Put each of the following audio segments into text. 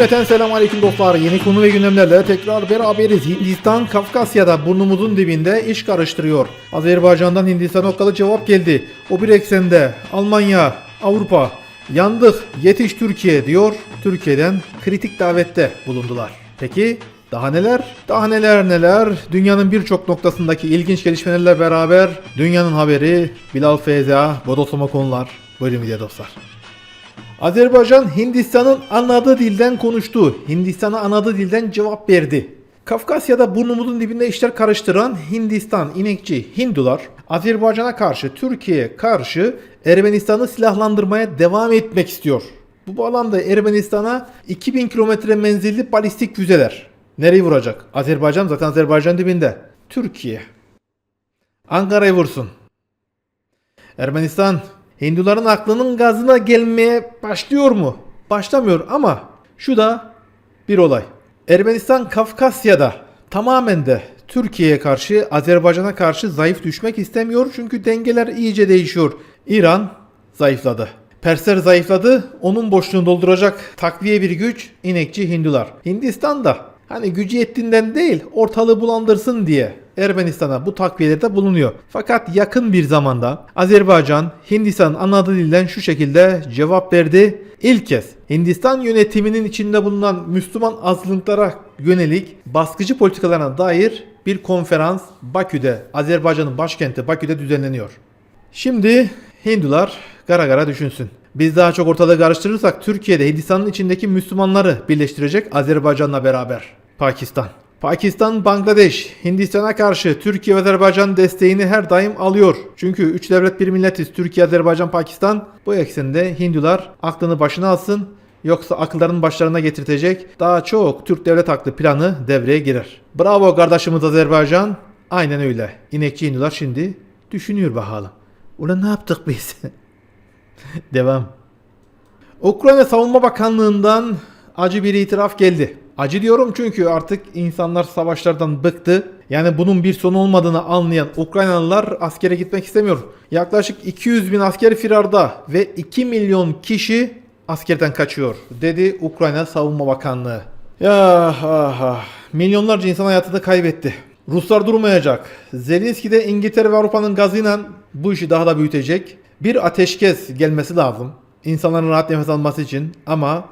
Cümleten selam aleyküm dostlar. Yeni konu ve gündemlerle tekrar beraberiz. Hindistan Kafkasya'da burnumuzun dibinde iş karıştırıyor. Azerbaycan'dan Hindistan'a okkalı cevap geldi. O bir eksende Almanya, Avrupa yandık yetiş Türkiye diyor. Türkiye'den kritik davette bulundular. Peki daha neler? Daha neler neler? Dünyanın birçok noktasındaki ilginç gelişmelerle beraber dünyanın haberi Bilal Feyza, Bodoslama konular. Buyurun video dostlar. Azerbaycan Hindistan'ın anladığı dilden konuştu. Hindistan'a anladığı dilden cevap verdi. Kafkasya'da burnumuzun dibinde işler karıştıran Hindistan inekçi Hindular Azerbaycan'a karşı Türkiye'ye karşı Ermenistan'ı silahlandırmaya devam etmek istiyor. Bu bağlamda Ermenistan'a 2000 kilometre menzilli balistik füzeler. Nereyi vuracak? Azerbaycan zaten Azerbaycan dibinde. Türkiye. Ankara'yı vursun. Ermenistan Hinduların aklının gazına gelmeye başlıyor mu? Başlamıyor ama şu da bir olay. Ermenistan Kafkasya'da tamamen de Türkiye'ye karşı, Azerbaycan'a karşı zayıf düşmek istemiyor çünkü dengeler iyice değişiyor. İran zayıfladı. Persler zayıfladı. Onun boşluğunu dolduracak takviye bir güç inekçi Hindular. Hindistan da hani gücü yettiğinden değil ortalığı bulandırsın diye Ermenistan'a bu takviyelerde bulunuyor. Fakat yakın bir zamanda Azerbaycan Hindistan'ın anladığı dilden şu şekilde cevap verdi. İlk kez Hindistan yönetiminin içinde bulunan Müslüman azınlıklara yönelik baskıcı politikalarına dair bir konferans Bakü'de, Azerbaycan'ın başkenti Bakü'de düzenleniyor. Şimdi Hindular gara gara düşünsün. Biz daha çok ortalığı karıştırırsak Türkiye'de Hindistan'ın içindeki Müslümanları birleştirecek Azerbaycan'la beraber. Pakistan. Pakistan, Bangladeş, Hindistan'a karşı Türkiye ve Azerbaycan desteğini her daim alıyor. Çünkü üç devlet bir milletiz. Türkiye, Azerbaycan, Pakistan. Bu eksende Hindular aklını başına alsın. Yoksa akıllarının başlarına getirtecek daha çok Türk devlet aklı planı devreye girer. Bravo kardeşimiz Azerbaycan. Aynen öyle. İnekçi Hindular şimdi düşünüyor bakalım. Ulan ne yaptık biz? Devam. Ukrayna Savunma Bakanlığı'ndan acı bir itiraf geldi. Acı diyorum çünkü artık insanlar savaşlardan bıktı. Yani bunun bir sonu olmadığını anlayan Ukraynalılar askere gitmek istemiyor. Yaklaşık 200 bin asker firarda ve 2 milyon kişi askerden kaçıyor dedi Ukrayna Savunma Bakanlığı. Ya ah, ah. milyonlarca insan hayatını kaybetti. Ruslar durmayacak. Zelenski de İngiltere ve Avrupa'nın gazıyla bu işi daha da büyütecek. Bir ateşkes gelmesi lazım. İnsanların rahat nefes alması için ama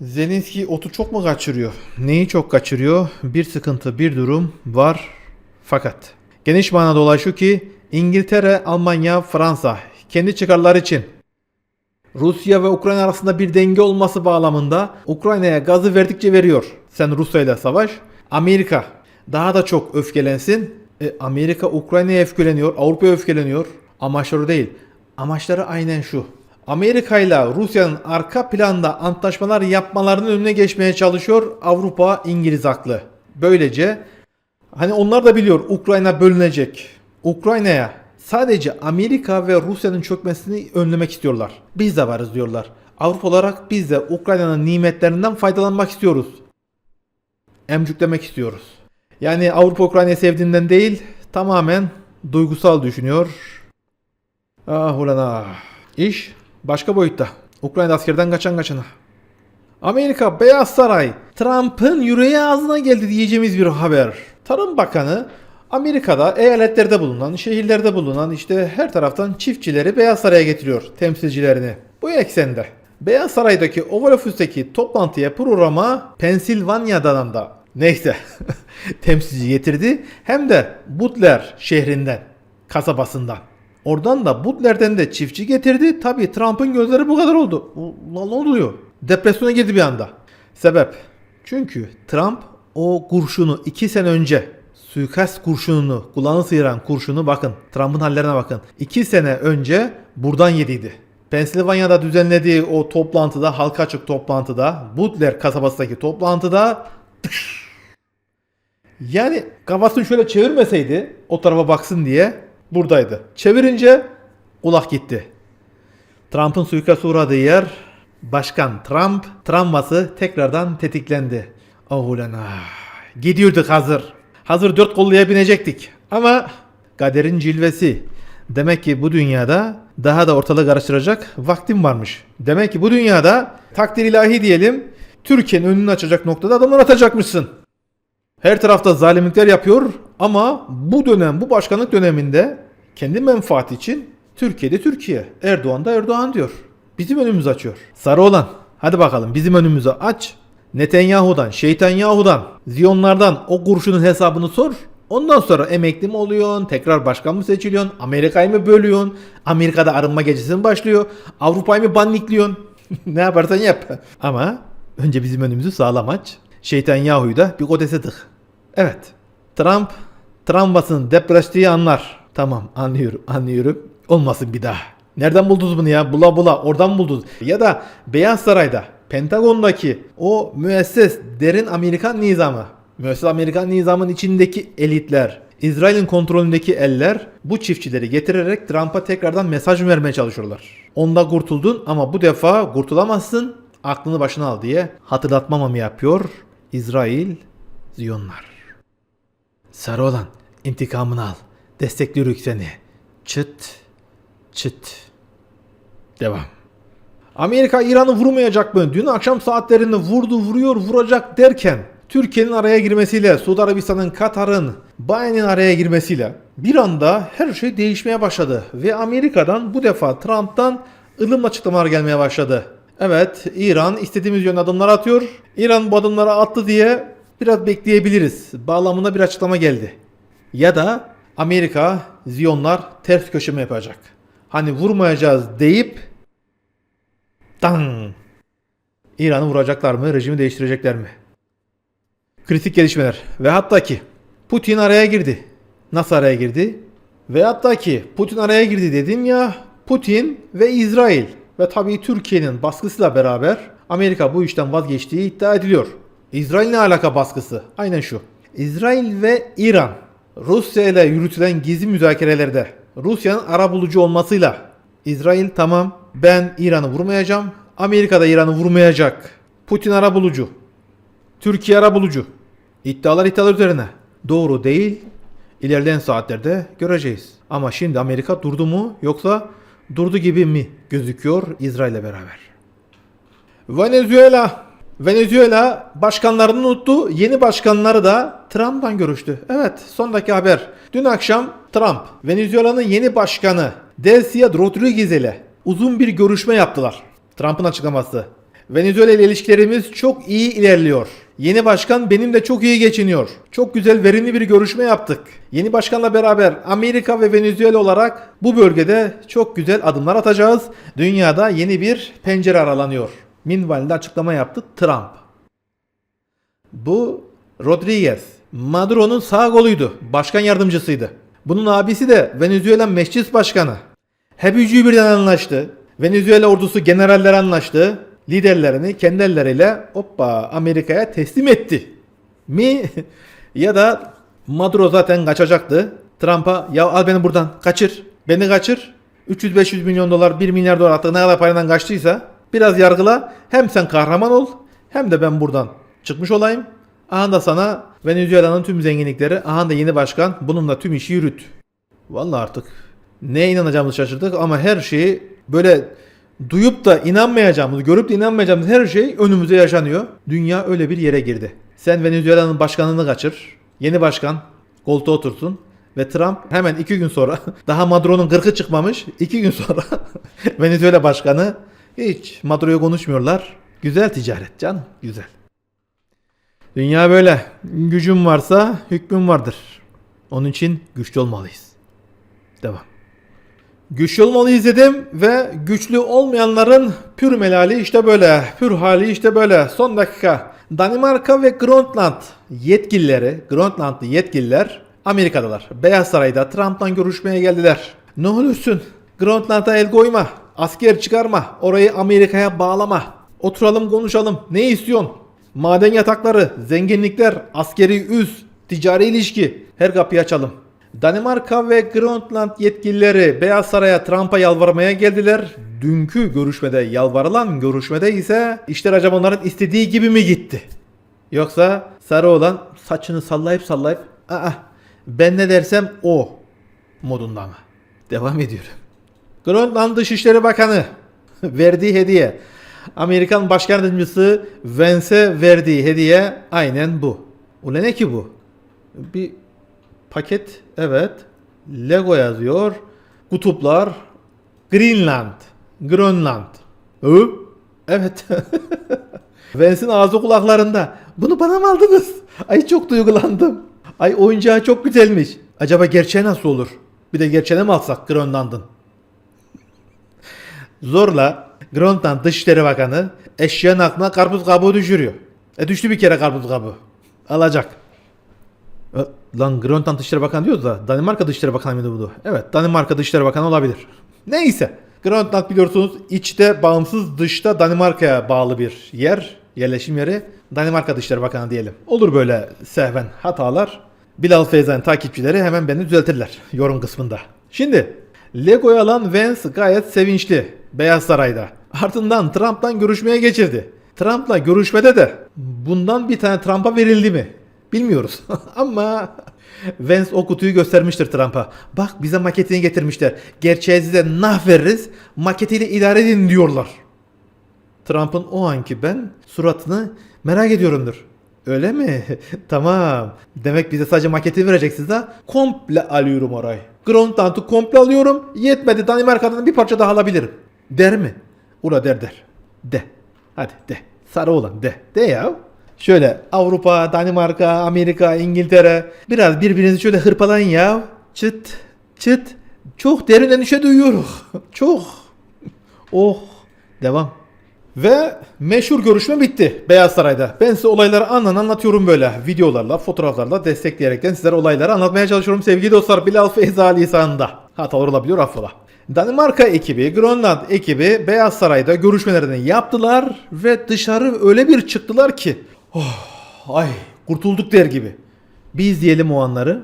Zelenski otu çok mu kaçırıyor? Neyi çok kaçırıyor? Bir sıkıntı, bir durum var. Fakat geniş manada olay şu ki İngiltere, Almanya, Fransa kendi çıkarları için Rusya ve Ukrayna arasında bir denge olması bağlamında Ukrayna'ya gazı verdikçe veriyor. Sen Rusya ile savaş. Amerika daha da çok öfkelensin. E, Amerika Ukrayna'ya öfkeleniyor, Avrupa'ya öfkeleniyor. Amaçları değil. Amaçları aynen şu. Amerika ile Rusya'nın arka planda antlaşmalar yapmalarının önüne geçmeye çalışıyor Avrupa İngiliz aklı. Böylece hani onlar da biliyor Ukrayna bölünecek. Ukrayna'ya sadece Amerika ve Rusya'nın çökmesini önlemek istiyorlar. Biz de varız diyorlar. Avrupa olarak biz de Ukrayna'nın nimetlerinden faydalanmak istiyoruz. Emcüklemek istiyoruz. Yani Avrupa Ukrayna'yı sevdiğinden değil tamamen duygusal düşünüyor. Ah ulan ah. İş başka boyutta. Ukrayna askerden kaçan kaçana. Amerika Beyaz Saray Trump'ın yüreği ağzına geldi diyeceğimiz bir haber. Tarım Bakanı Amerika'da eyaletlerde bulunan, şehirlerde bulunan işte her taraftan çiftçileri Beyaz Saray'a getiriyor temsilcilerini. Bu eksende Beyaz Saray'daki Oval Ofis'teki toplantıya programa Pensilvanya'dan da neyse temsilci getirdi hem de Butler şehrinden kasabasından. Oradan da Butler'den de çiftçi getirdi. Tabi Trump'ın gözleri bu kadar oldu. Ulan ne oluyor? Depresyona girdi bir anda. Sebep? Çünkü Trump o kurşunu 2 sene önce suikast kurşununu, kulağını sıyıran kurşunu bakın. Trump'ın hallerine bakın. 2 sene önce buradan yediydi. Pensilvanya'da düzenlediği o toplantıda, halka açık toplantıda, Butler kasabasındaki toplantıda yani kafasını şöyle çevirmeseydi o tarafa baksın diye buradaydı. Çevirince kulak gitti. Trump'ın suikast uğradığı yer Başkan Trump travması tekrardan tetiklendi. Oh ulan ah. Gidiyorduk hazır. Hazır dört kolluya binecektik. Ama kaderin cilvesi. Demek ki bu dünyada daha da ortalığı karıştıracak vaktim varmış. Demek ki bu dünyada takdir ilahi diyelim Türkiye'nin önünü açacak noktada adımlar atacakmışsın. Her tarafta zalimlikler yapıyor ama bu dönem, bu başkanlık döneminde kendi menfaati için Türkiye'de Türkiye, Erdoğan da Erdoğan diyor. Bizim önümüzü açıyor. Sarı olan, hadi bakalım bizim önümüzü aç. Netanyahu'dan, Şeytanyahu'dan, Ziyonlardan o kurşunun hesabını sor. Ondan sonra emekli mi oluyorsun, tekrar başkan mı seçiliyorsun, Amerika'yı mı bölüyorsun, Amerika'da arınma gecesi mi başlıyor, Avrupa'yı mı bannikliyorsun? ne yaparsan yap. Ama önce bizim önümüzü sağlam aç. Şeytanyahu'yu da bir tık. Evet. Trump travmasını depreştiği anlar. Tamam anlıyorum anlıyorum. Olmasın bir daha. Nereden buldunuz bunu ya? Bula bula oradan buldunuz? Ya da Beyaz Saray'da Pentagon'daki o müesses derin Amerikan nizamı. Müesses Amerikan nizamın içindeki elitler. İsrail'in kontrolündeki eller bu çiftçileri getirerek Trump'a tekrardan mesaj vermeye çalışıyorlar. Onda kurtuldun ama bu defa kurtulamazsın. Aklını başına al diye hatırlatmama mı yapıyor İsrail Ziyonlar. Sarı olan intikamını al. Destekliyoruz seni. Çıt çıt. Devam. Amerika İran'ı vurmayacak mı? Dün akşam saatlerinde vurdu vuruyor vuracak derken Türkiye'nin araya girmesiyle Suudi Arabistan'ın Katar'ın Bayen'in araya girmesiyle bir anda her şey değişmeye başladı ve Amerika'dan bu defa Trump'tan ılımlı açıklamalar gelmeye başladı. Evet İran istediğimiz yönde adımlar atıyor. İran bu adımları attı diye biraz bekleyebiliriz. Bağlamında bir açıklama geldi. Ya da Amerika Ziyonlar ters köşeme yapacak. Hani vurmayacağız deyip Dan. İran'ı vuracaklar mı? Rejimi değiştirecekler mi? Kritik gelişmeler. Ve hatta ki Putin araya girdi. Nasıl araya girdi? Ve hatta ki Putin araya girdi dedim ya Putin ve İsrail ve tabii Türkiye'nin baskısıyla beraber Amerika bu işten vazgeçtiği iddia ediliyor. İsrail ne alaka baskısı? Aynen şu. İsrail ve İran Rusya ile yürütülen gizli müzakerelerde Rusya'nın arabulucu olmasıyla İsrail tamam ben İran'ı vurmayacağım. Amerika da İran'ı vurmayacak. Putin arabulucu. Türkiye arabulucu. İddialar iddialar üzerine. Doğru değil. İlerleyen saatlerde göreceğiz. Ama şimdi Amerika durdu mu yoksa durdu gibi mi gözüküyor İsrail'le beraber? Venezuela. Venezuela başkanlarını unuttu. Yeni başkanları da Trump'tan görüştü. Evet sondaki haber. Dün akşam Trump Venezuela'nın yeni başkanı Delcia Rodriguez ile uzun bir görüşme yaptılar. Trump'ın açıklaması. Venezuela ile ilişkilerimiz çok iyi ilerliyor. Yeni başkan benimle çok iyi geçiniyor. Çok güzel verimli bir görüşme yaptık. Yeni başkanla beraber Amerika ve Venezuela olarak bu bölgede çok güzel adımlar atacağız. Dünyada yeni bir pencere aralanıyor. Minvalde açıklama yaptı Trump. Bu Rodriguez. Maduro'nun sağ koluydu. Başkan yardımcısıydı. Bunun abisi de Venezuela Meclis Başkanı. Hep üçü birden anlaştı. Venezuela ordusu generaller anlaştı. Liderlerini kendi elleriyle hoppa Amerika'ya teslim etti. Mi? ya da Maduro zaten kaçacaktı. Trump'a ya al beni buradan kaçır. Beni kaçır. 300-500 milyon dolar 1 milyar dolar artık ne kadar paradan kaçtıysa biraz yargıla. Hem sen kahraman ol hem de ben buradan çıkmış olayım. Aha da sana Venezuela'nın tüm zenginlikleri, aha da yeni başkan bununla tüm işi yürüt. Vallahi artık neye inanacağımızı şaşırdık ama her şeyi böyle duyup da inanmayacağımız, görüp de inanmayacağımız her şey önümüze yaşanıyor. Dünya öyle bir yere girdi. Sen Venezuela'nın başkanını kaçır. Yeni başkan koltuğa otursun. Ve Trump hemen iki gün sonra daha Maduro'nun gırkı çıkmamış. iki gün sonra Venezuela başkanı hiç Maduro'yu konuşmuyorlar. Güzel ticaret canım güzel. Dünya böyle. Gücün varsa hükmün vardır. Onun için güçlü olmalıyız. Devam. Güçlü olmalıyız dedim ve güçlü olmayanların pür melali işte böyle. Pür hali işte böyle. Son dakika. Danimarka ve Grönland yetkilileri, Grönlandlı yetkililer Amerika'dalar. Beyaz Saray'da Trump'tan görüşmeye geldiler. Ne olursun Grönland'a el koyma. Asker çıkarma. Orayı Amerika'ya bağlama. Oturalım konuşalım. Ne istiyorsun? Maden yatakları, zenginlikler, askeri üs, ticari ilişki. Her kapıyı açalım. Danimarka ve Grönland yetkilileri Beyaz Saray'a Trump'a yalvarmaya geldiler. Dünkü görüşmede yalvarılan görüşmede ise işler acaba onların istediği gibi mi gitti? Yoksa sarı olan saçını sallayıp sallayıp aa ben ne dersem o modunda mı? Devam ediyorum. Grönland Dışişleri Bakanı verdiği hediye. Amerikan Başkan Yardımcısı Vance'e verdiği hediye aynen bu. Ulan ne ki bu? Bir paket evet. Lego yazıyor. Kutuplar. Greenland. Grönland. Evet. Vance'in ağzı kulaklarında. Bunu bana mı aldınız? Ay çok duygulandım. Ay oyuncağı çok güzelmiş. Acaba gerçeği nasıl olur? Bir de gerçeğine mi alsak Grönland'ın? Zorla Grönland Dışişleri Bakanı eşyanın aklına karpuz kabuğu düşürüyor. E düştü bir kere karpuz kabuğu. Alacak. Lan Grönland Dışişleri Bakanı diyoruz da Danimarka Dışişleri Bakanı mıydı bu? Evet Danimarka Dışişleri Bakanı olabilir. Neyse. Grönland biliyorsunuz içte bağımsız dışta Danimarka'ya bağlı bir yer. Yerleşim yeri. Danimarka Dışişleri Bakanı diyelim. Olur böyle sehven hatalar. Bilal Feyza'nın takipçileri hemen beni düzeltirler yorum kısmında. Şimdi Lego'yu alan Vance gayet sevinçli Beyaz Saray'da. Ardından Trump'tan görüşmeye geçirdi. Trump'la görüşmede de bundan bir tane Trump'a verildi mi? Bilmiyoruz. Ama Vance o kutuyu göstermiştir Trump'a. Bak bize maketini getirmişler. Gerçeği size nah veririz. Maketiyle idare edin diyorlar. Trump'ın o anki ben suratını merak ediyorumdur. Öyle mi? tamam. Demek bize sadece maketi vereceksiniz ha? Komple alıyorum orayı. Grönland'ı komple alıyorum. Yetmedi Danimarka'dan bir parça daha alabilirim. Der mi? Ula der der. De. Hadi de. Sarı olan de. De ya. Şöyle Avrupa, Danimarka, Amerika, İngiltere biraz birbirinizi şöyle hırpalayın ya. Çıt çıt. Çok derin endişe duyuyoruz. Çok. Oh. Devam. Ve meşhur görüşme bitti Beyaz Saray'da. Ben size olayları anlan anlatıyorum böyle videolarla, fotoğraflarla destekleyerekten sizlere olayları anlatmaya çalışıyorum sevgili dostlar. Bilal Feyza lisanında. Hatalar olabiliyor affola. Danimarka ekibi, Grönland ekibi Beyaz Saray'da görüşmelerini yaptılar ve dışarı öyle bir çıktılar ki oh, ay kurtulduk der gibi. Bir izleyelim o anları.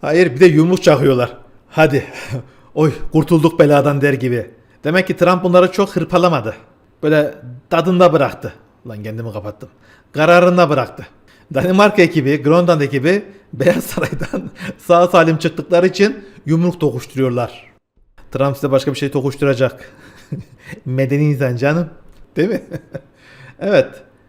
Hayır bir de yumruk çakıyorlar. Hadi. Oy kurtulduk beladan der gibi. Demek ki Trump bunları çok hırpalamadı. Böyle tadında bıraktı. Lan kendimi kapattım. Kararında bıraktı. Danimarka ekibi, Grönland ekibi Beyaz Saray'dan sağ salim çıktıkları için yumruk tokuşturuyorlar. Trump size başka bir şey tokuşturacak. Medeni insan canım. Değil mi? evet.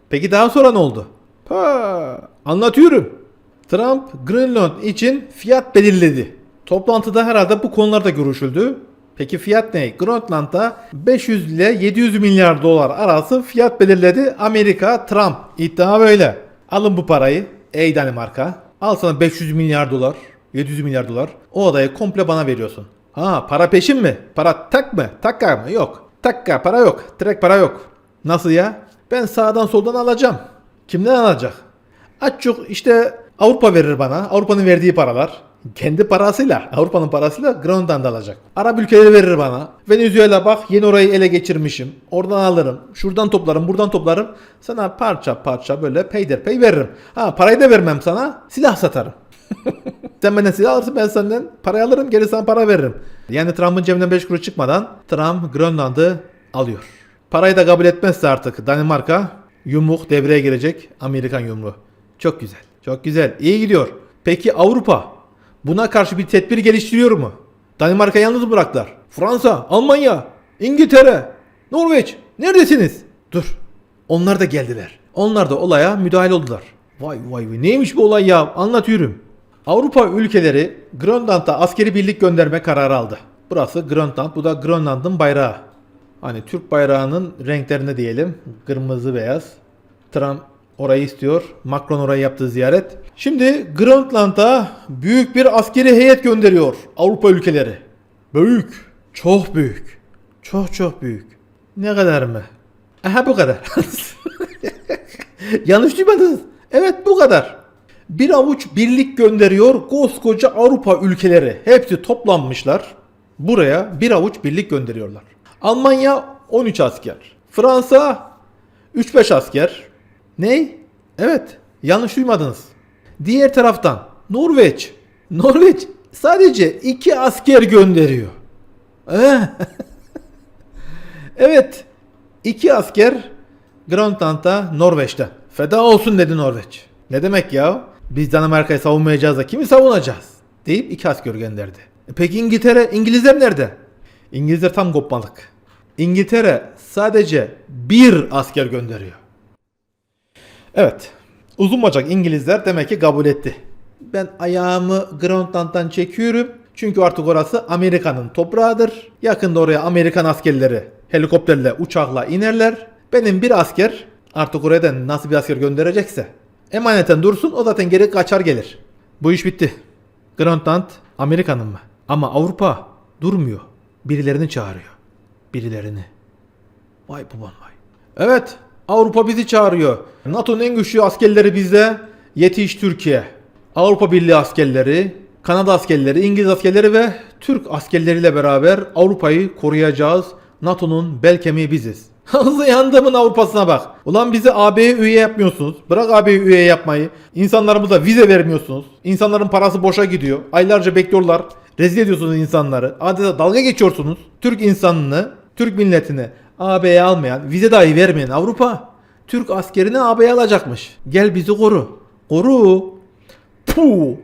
Peki daha sonra ne oldu? Ha, anlatıyorum. Trump Grönland için fiyat belirledi. Toplantıda herhalde bu konularda görüşüldü. Peki fiyat ne? Grönland'da 500 ile 700 milyar dolar arası fiyat belirledi Amerika Trump. İddia böyle. Alın bu parayı ey Danimarka. Al sana 500 milyar dolar, 700 milyar dolar. O adayı komple bana veriyorsun. Ha para peşin mi? Para tak mı? Takka mı? Yok. Takka para yok. Direkt para yok. Nasıl ya? Ben sağdan soldan alacağım. Kimden alacak? Az çok işte Avrupa verir bana. Avrupa'nın verdiği paralar. Kendi parasıyla, Avrupa'nın parasıyla Grönland'da alacak. Arap ülkeleri verir bana. Venezuela bak yeni orayı ele geçirmişim. Oradan alırım. Şuradan toplarım, buradan toplarım. Sana parça parça böyle peyderpey veririm. Ha parayı da vermem sana. Silah satarım. Sen benden silah alırsın ben senden parayı alırım geri sana para veririm. Yani Trump'ın cebinden 5 kuruş çıkmadan Trump Grönland'ı alıyor. Parayı da kabul etmezse artık Danimarka yumruk devreye girecek Amerikan yumruğu. Çok güzel. Çok güzel. İyi gidiyor. Peki Avrupa buna karşı bir tedbir geliştiriyor mu? Danimarka yalnız bıraktılar. Fransa, Almanya, İngiltere, Norveç neredesiniz? Dur. Onlar da geldiler. Onlar da olaya müdahale oldular. Vay vay vay neymiş bu olay ya anlatıyorum. Avrupa ülkeleri Grönland'a askeri birlik gönderme kararı aldı. Burası Grönland, bu da Grönland'ın bayrağı. Hani Türk bayrağının renklerine diyelim. Kırmızı beyaz. Trump orayı istiyor. Macron orayı yaptığı ziyaret. Şimdi Grönland'a büyük bir askeri heyet gönderiyor Avrupa ülkeleri. Büyük. Çok büyük. Çok çok büyük. Ne kadar mı? Aha bu kadar. Yanlış duymadınız. Evet bu kadar. Bir avuç birlik gönderiyor koskoca Avrupa ülkeleri. Hepsi toplanmışlar. Buraya bir avuç birlik gönderiyorlar. Almanya 13 asker. Fransa 3-5 asker. Ney? Evet. Yanlış duymadınız. Diğer taraftan Norveç. Norveç sadece 2 asker gönderiyor. Eh. evet. İki asker Grönland'da Norveç'te. Feda olsun dedi Norveç. Ne demek ya? Biz Danimarka'yı savunmayacağız da kimi savunacağız? Deyip iki asker gönderdi. E peki İngiltere, İngilizler nerede? İngilizler tam kopmalık. İngiltere sadece bir asker gönderiyor. Evet. Uzun bacak İngilizler demek ki kabul etti. Ben ayağımı Grönland'dan çekiyorum. Çünkü artık orası Amerika'nın toprağıdır. Yakında oraya Amerikan askerleri helikopterle, uçakla inerler. Benim bir asker artık oraya da nasıl bir asker gönderecekse emaneten dursun o zaten geri kaçar gelir. Bu iş bitti. Grönland Amerika'nın mı? Ama Avrupa durmuyor. Birilerini çağırıyor. Birilerini. Vay baban vay. Evet Avrupa bizi çağırıyor. NATO'nun en güçlü askerleri bizde. Yetiş Türkiye. Avrupa Birliği askerleri, Kanada askerleri, İngiliz askerleri ve Türk askerleriyle beraber Avrupa'yı koruyacağız. NATO'nun bel kemiği biziz. Hızlı yandığımın Avrupa'sına bak. Ulan bizi AB'ye üye yapmıyorsunuz. Bırak AB'ye üye yapmayı. İnsanlarımıza vize vermiyorsunuz. İnsanların parası boşa gidiyor. Aylarca bekliyorlar. Rezil ediyorsunuz insanları. Adeta dalga geçiyorsunuz. Türk insanını, Türk milletini AB'ye almayan, vize dahi vermeyen Avrupa Türk askerini AB'ye alacakmış. Gel bizi koru. Koru. Puh.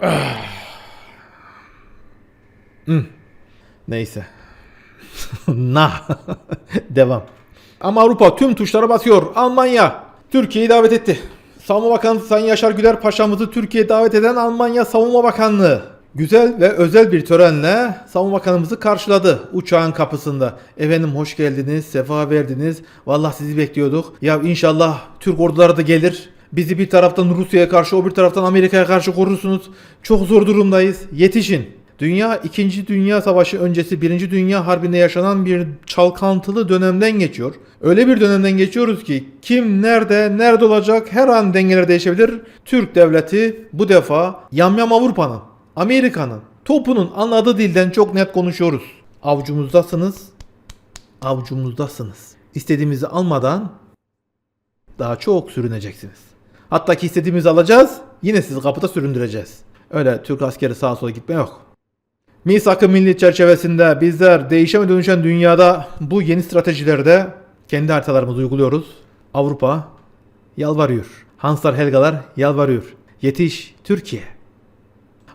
Hmm. Neyse. Na. Devam. Ama Avrupa tüm tuşlara basıyor. Almanya Türkiye'yi davet etti. Savunma Bakanı Sayın Yaşar Güler Paşa'mızı Türkiye'ye davet eden Almanya Savunma Bakanlığı. Güzel ve özel bir törenle Savunma Bakanımızı karşıladı uçağın kapısında. Efendim hoş geldiniz, sefa verdiniz. Vallahi sizi bekliyorduk. Ya inşallah Türk orduları da gelir. Bizi bir taraftan Rusya'ya karşı, o bir taraftan Amerika'ya karşı korursunuz. Çok zor durumdayız. Yetişin. Dünya 2. Dünya Savaşı öncesi 1. Dünya Harbi'nde yaşanan bir çalkantılı dönemden geçiyor. Öyle bir dönemden geçiyoruz ki kim nerede nerede olacak her an dengeler değişebilir. Türk devleti bu defa yamyam Avrupa'nın, Amerika'nın, topunun anladığı dilden çok net konuşuyoruz. Avcumuzdasınız, avcumuzdasınız. İstediğimizi almadan daha çok sürüneceksiniz. Hatta ki istediğimizi alacağız, yine sizi kapıda süründüreceğiz. Öyle Türk askeri sağa sola gitme yok. Misak-ı Milli çerçevesinde bizler değişen ve dönüşen dünyada bu yeni stratejilerde kendi haritalarımızı uyguluyoruz. Avrupa yalvarıyor. Hanslar Helgalar yalvarıyor. Yetiş Türkiye.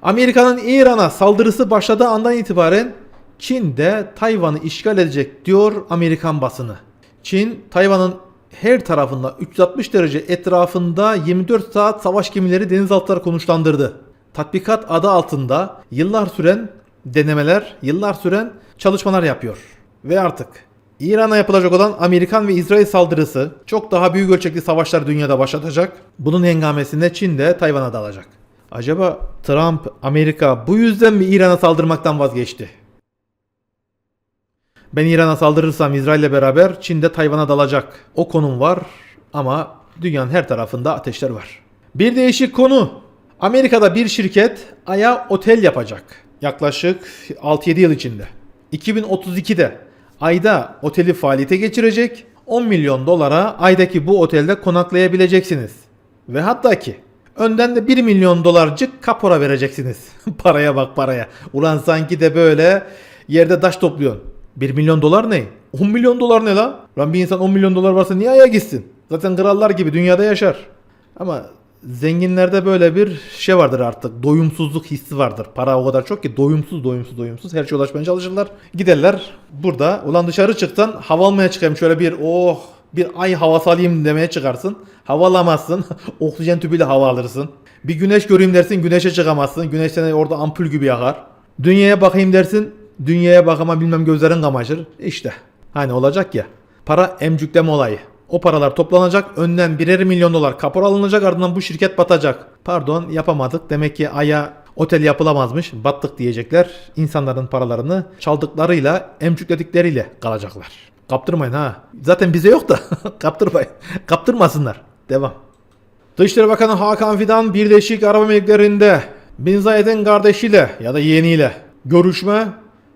Amerika'nın İran'a saldırısı başladığı andan itibaren Çin de Tayvan'ı işgal edecek diyor Amerikan basını. Çin Tayvan'ın her tarafında 360 derece etrafında 24 saat savaş gemileri denizaltıları konuşlandırdı. Tatbikat adı altında yıllar süren denemeler, yıllar süren çalışmalar yapıyor. Ve artık İran'a yapılacak olan Amerikan ve İsrail saldırısı çok daha büyük ölçekli savaşlar dünyada başlatacak. Bunun hengamesinde Çin de Tayvan'a dalacak. Acaba Trump, Amerika bu yüzden mi İran'a saldırmaktan vazgeçti? Ben İran'a saldırırsam İsrail'le beraber Çin de Tayvan'a dalacak. O konum var ama dünyanın her tarafında ateşler var. Bir değişik konu. Amerika'da bir şirket Ay'a otel yapacak. Yaklaşık 6-7 yıl içinde. 2032'de Ay'da oteli faaliyete geçirecek. 10 milyon dolara Ay'daki bu otelde konaklayabileceksiniz. Ve hatta ki önden de 1 milyon dolarcık kapora vereceksiniz. paraya bak paraya. Ulan sanki de böyle yerde taş topluyorsun. 1 milyon dolar ne? 10 milyon dolar ne lan? Lan bir insan 10 milyon dolar varsa niye aya gitsin? Zaten krallar gibi dünyada yaşar. Ama zenginlerde böyle bir şey vardır artık. Doyumsuzluk hissi vardır. Para o kadar çok ki doyumsuz doyumsuz doyumsuz her şeye ulaşmaya çalışırlar. Giderler burada. Ulan dışarı çıksan hava almaya çıkayım şöyle bir oh bir ay havası alayım demeye çıkarsın. Hava alamazsın. Oksijen tübüyle hava alırsın. Bir güneş göreyim dersin güneşe çıkamazsın. Güneş seni orada ampul gibi yakar. Dünyaya bakayım dersin. Dünyaya bak ama bilmem gözlerin kamaşır. İşte. Hani olacak ya. Para emcükleme olayı. O paralar toplanacak. Önden birer milyon dolar kapor alınacak. Ardından bu şirket batacak. Pardon yapamadık. Demek ki Ay'a otel yapılamazmış. Battık diyecekler. İnsanların paralarını çaldıklarıyla emcükledikleriyle kalacaklar. Kaptırmayın ha. Zaten bize yok da kaptırmayın. Kaptırmasınlar. Devam. Dışişleri Bakanı Hakan Fidan Birleşik Arap Emirlikleri'nde Bin Zayed'in kardeşiyle ya da yeğeniyle görüşme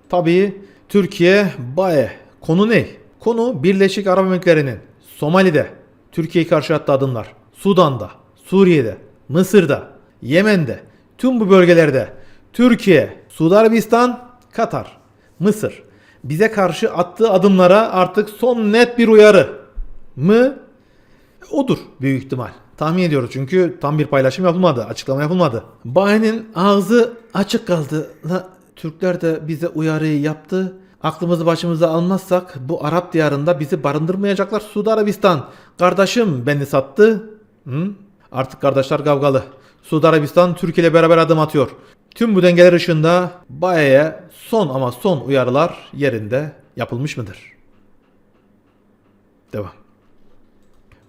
tabii Türkiye Baye. Konu ne? Konu Birleşik Arap Emirlikleri'nin Somali'de Türkiye'yi karşı attığı adımlar, Sudan'da, Suriye'de, Mısır'da, Yemen'de, tüm bu bölgelerde Türkiye, Suudi Arabistan, Katar, Mısır bize karşı attığı adımlara artık son net bir uyarı mı? Odur büyük ihtimal. Tahmin ediyoruz çünkü tam bir paylaşım yapılmadı, açıklama yapılmadı. Bayi'nin ağzı açık kaldı. La, Türkler de bize uyarıyı yaptı. Aklımızı başımıza almazsak bu Arap diyarında bizi barındırmayacaklar. Suudi Arabistan kardeşim beni sattı. Hı? Artık kardeşler kavgalı. Suudi Arabistan Türkiye ile beraber adım atıyor. Tüm bu dengeler ışığında Baye'ye son ama son uyarılar yerinde yapılmış mıdır? Devam.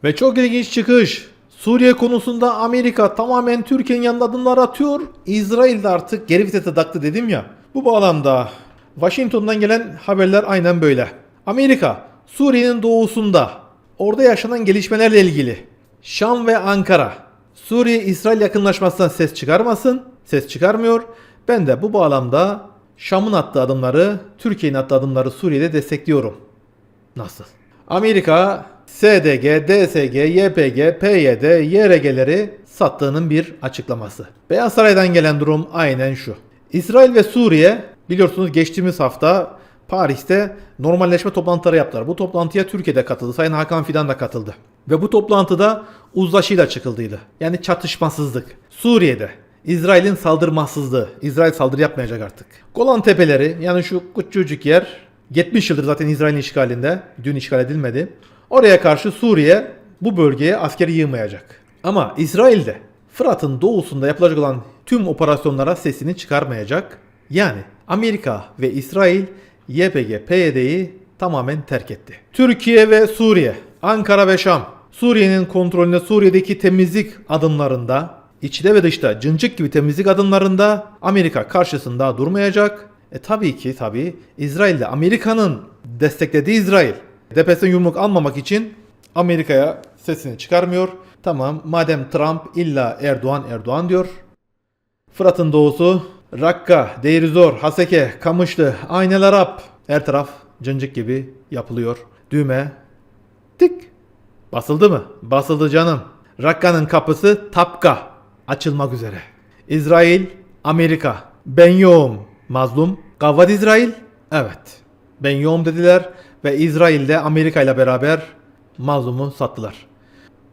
Ve çok ilginç çıkış. Suriye konusunda Amerika tamamen Türkiye'nin yanında adımlar atıyor. İsrail de artık geri vitese taktı dedim ya. Bu bağlamda Washington'dan gelen haberler aynen böyle. Amerika Suriye'nin doğusunda orada yaşanan gelişmelerle ilgili Şam ve Ankara Suriye-İsrail yakınlaşmasından ses çıkarmasın. Ses çıkarmıyor. Ben de bu bağlamda Şam'ın attığı adımları, Türkiye'nin attığı adımları Suriye'de destekliyorum. Nasıl? Amerika SDG, DSG, YPG, PYD, YRG'leri sattığının bir açıklaması. Beyaz Saray'dan gelen durum aynen şu. İsrail ve Suriye biliyorsunuz geçtiğimiz hafta Paris'te normalleşme toplantıları yaptılar. Bu toplantıya Türkiye'de katıldı. Sayın Hakan Fidan da katıldı. Ve bu toplantıda uzlaşıyla çıkıldıydı. Yani çatışmasızlık. Suriye'de İsrail'in saldırmazsızlığı. İsrail saldırı yapmayacak artık. Golan Tepeleri yani şu küçücük yer 70 yıldır zaten İsrail'in işgalinde. Dün işgal edilmedi. Oraya karşı Suriye bu bölgeye askeri yığmayacak. Ama İsrail de Fırat'ın doğusunda yapılacak olan tüm operasyonlara sesini çıkarmayacak. Yani Amerika ve İsrail YPG, PYD'yi tamamen terk etti. Türkiye ve Suriye, Ankara ve Şam, Suriye'nin kontrolünde Suriye'deki temizlik adımlarında, içte ve dışta cıncık gibi temizlik adımlarında Amerika karşısında durmayacak. E tabii ki tabii İsrail de Amerika'nın desteklediği İsrail. Depesen yumruk almamak için Amerika'ya sesini çıkarmıyor. Tamam madem Trump illa Erdoğan Erdoğan diyor. Fırat'ın doğusu Rakka, Deirizor, Haseke, Kamışlı, Aynel Arap her taraf cıncık gibi yapılıyor. Düğme tık basıldı mı? Basıldı canım. Rakka'nın kapısı Tapka açılmak üzere. İsrail, Amerika. Ben yoğum. Mazlum. Gavvad İsrail? Evet. Ben yoğum dediler ve İsrail de Amerika ile beraber mazlumu sattılar.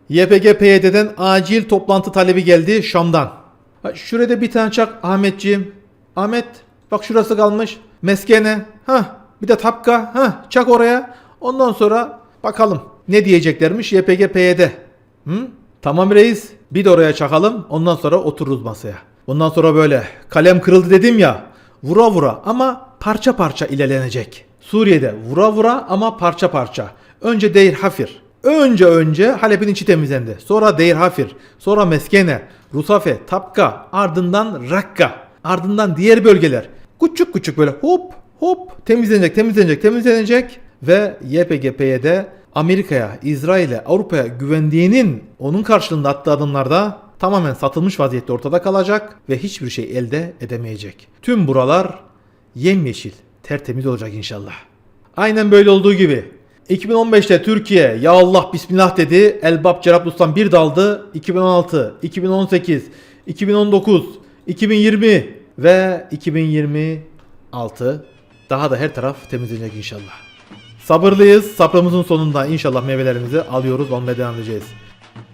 YPG PYD'den acil toplantı talebi geldi Şam'dan. Şurada bir tane çak Ahmetciğim. Ahmet bak şurası kalmış. Meskene. Ha bir de tapka. Ha çak oraya. Ondan sonra bakalım ne diyeceklermiş YPG PYD. Hı? Tamam reis. Bir de oraya çakalım. Ondan sonra otururuz masaya. Bundan sonra böyle kalem kırıldı dedim ya. Vura vura ama parça parça ilerlenecek. Suriye'de vura vura ama parça parça. Önce Deir Hafir. Önce önce Halep'in içi temizlendi. Sonra Deir Hafir. Sonra Meskene, Rusafe, Tapka. Ardından Rakka. Ardından diğer bölgeler. Küçük küçük böyle hop hop temizlenecek temizlenecek temizlenecek. Ve YPG-PYD Amerika'ya, İsrail'e, Avrupa'ya güvendiğinin onun karşılığında attığı adımlarda tamamen satılmış vaziyette ortada kalacak ve hiçbir şey elde edemeyecek. Tüm buralar yemyeşil, tertemiz olacak inşallah. Aynen böyle olduğu gibi 2015'te Türkiye ya Allah bismillah dedi. Elbap Cerablus'tan bir daldı. 2016, 2018, 2019, 2020 ve 2026 daha da her taraf temizlenecek inşallah. Sabırlıyız. Sabrımızın sonunda inşallah meyvelerimizi alıyoruz. Olmaya devam edeceğiz.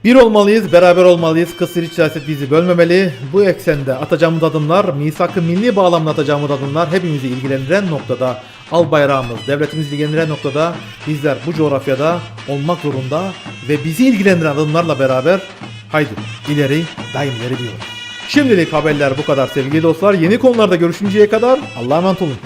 Bir olmalıyız, beraber olmalıyız. Kısır iç siyaset bizi bölmemeli. Bu eksende atacağımız adımlar, misak-ı milli bağlamda atacağımız adımlar hepimizi ilgilendiren noktada, al bayrağımız, devletimizi ilgilendiren noktada bizler bu coğrafyada olmak zorunda ve bizi ilgilendiren adımlarla beraber haydi ileri, daim ileri diyoruz. Şimdilik haberler bu kadar sevgili dostlar. Yeni konularda görüşünceye kadar Allah'a emanet olun.